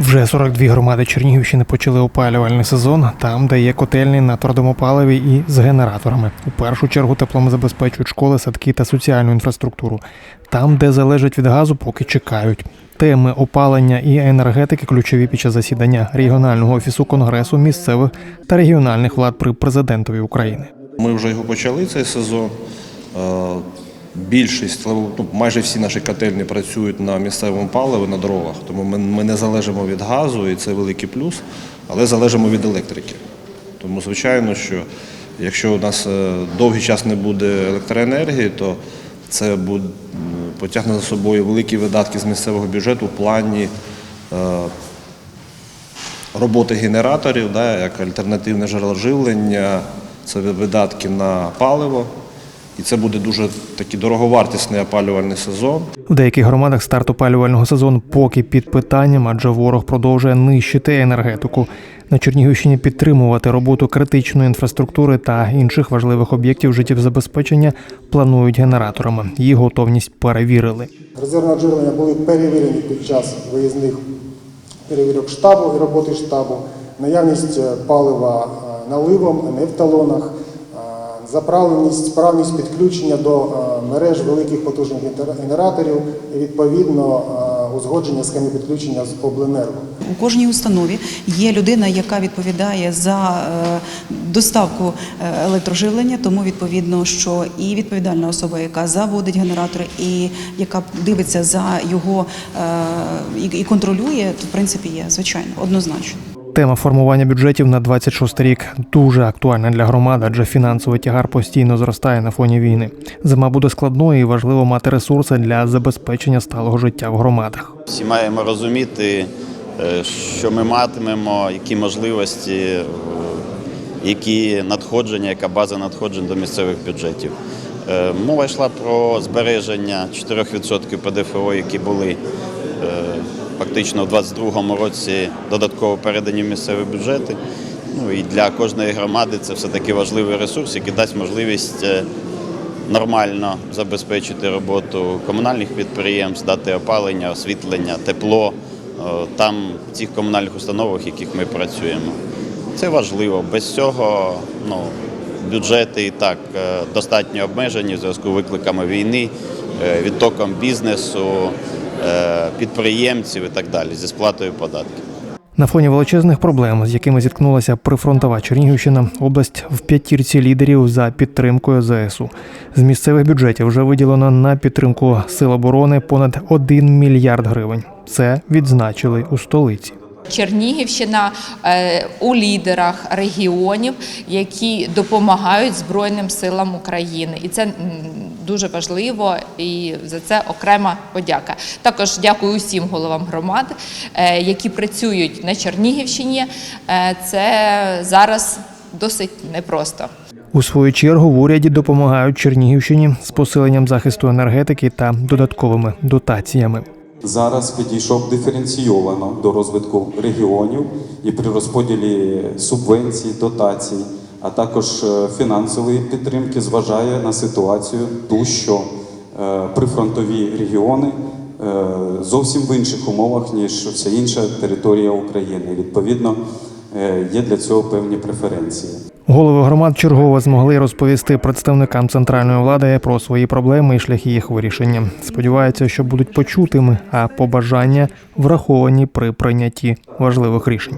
Вже 42 громади Чернігівщини почали опалювальний сезон там, де є котельні на твердому паливі і з генераторами. У першу чергу теплом забезпечують школи, садки та соціальну інфраструктуру. Там, де залежать від газу, поки чекають. Теми опалення і енергетики ключові під час засідання регіонального офісу конгресу місцевих та регіональних влад при президентові України. Ми вже його почали цей сезон. Більшість, ну, майже всі наші котельні працюють на місцевому паливі на дорогах, тому ми, ми не залежимо від газу, і це великий плюс, але залежимо від електрики. Тому, звичайно, що якщо у нас е, довгий час не буде електроенергії, то це буде, потягне за собою великі видатки з місцевого бюджету в плані е, роботи генераторів, да, як альтернативне живлення, це видатки на паливо. І це буде дуже такий дороговартісний опалювальний сезон. В деяких громадах старт опалювального сезону поки під питанням, адже ворог продовжує нищити енергетику. На Чернігівщині підтримувати роботу критичної інфраструктури та інших важливих об'єктів життєвзабезпечення планують генераторами. Їх готовність перевірили. Резервне джерелення були перевірені під час виїзних перевірок штабу і роботи штабу, наявність палива е, наливом, а не в талонах, заправленість, справність підключення до е, мереж великих потужних генераторів і відповідно е, узгодження схеми підключення з обленерго. У кожній установі є людина, яка відповідає за е, доставку електроживлення, тому відповідно, що і відповідальна особа, яка заводить генератор, і яка дивиться за його і контролює, то в принципі є звичайно однозначно. Тема формування бюджетів на 26 рік дуже актуальна для громад, адже фінансовий тягар постійно зростає на фоні війни. Зима буде складною і важливо мати ресурси для забезпечення сталого життя в громадах. Всі маємо розуміти, е, що ми матимемо, які можливості, е, які надходження, яка база надходжень до місцевих бюджетів. Е, Мова йшла про збереження 4% ПДФО, які були фактично у 2022 році додатково передані в місцеві бюджети. Ну і для кожної громади це все-таки важливий ресурс, який дасть можливість е, нормально забезпечити роботу комунальних підприємств, дати опалення, освітлення, тепло е, там, в цих комунальних установах, в яких ми працюємо. Це важливо. Без цього ну, бюджети і так е, достатньо обмежені в зв'язку з викликами війни, відтоком бізнесу, е, підприємців і так далі зі сплатою податків. На фоні величезних проблем, з якими зіткнулася прифронтова Чернігівщина, область в п'ятірці лідерів за підтримкою ЗСУ. З місцевих бюджетів вже виділено на підтримку сил оборони понад 1 мільярд гривень. Це відзначили у столиці. Чернігівщина е, у лідерах регіонів, які допомагають Збройним силам України, і це дуже важливо, і за це окрема подяка. Також дякую усім головам громад, е, які працюють на Чернігівщині. Е, Це зараз досить непросто. У свою чергу в уряді допомагають Чернігівщині з посиленням захисту енергетики та додатковими дотаціями. Зараз підійшов диференційовано до розвитку регіонів і при розподілі субвенцій, дотацій, а також е, фінансової підтримки зважає на ситуацію ту, що е, прифронтові регіони е, зовсім в інших умовах, ніж вся інша територія України. Відповідно, є для цього певні преференції. Голови громад чергово змогли розповісти представникам центральної влади про свої проблеми і шляхи їх вирішення. Сподіваються, що будуть почутими, а побажання враховані при прийнятті важливих рішень.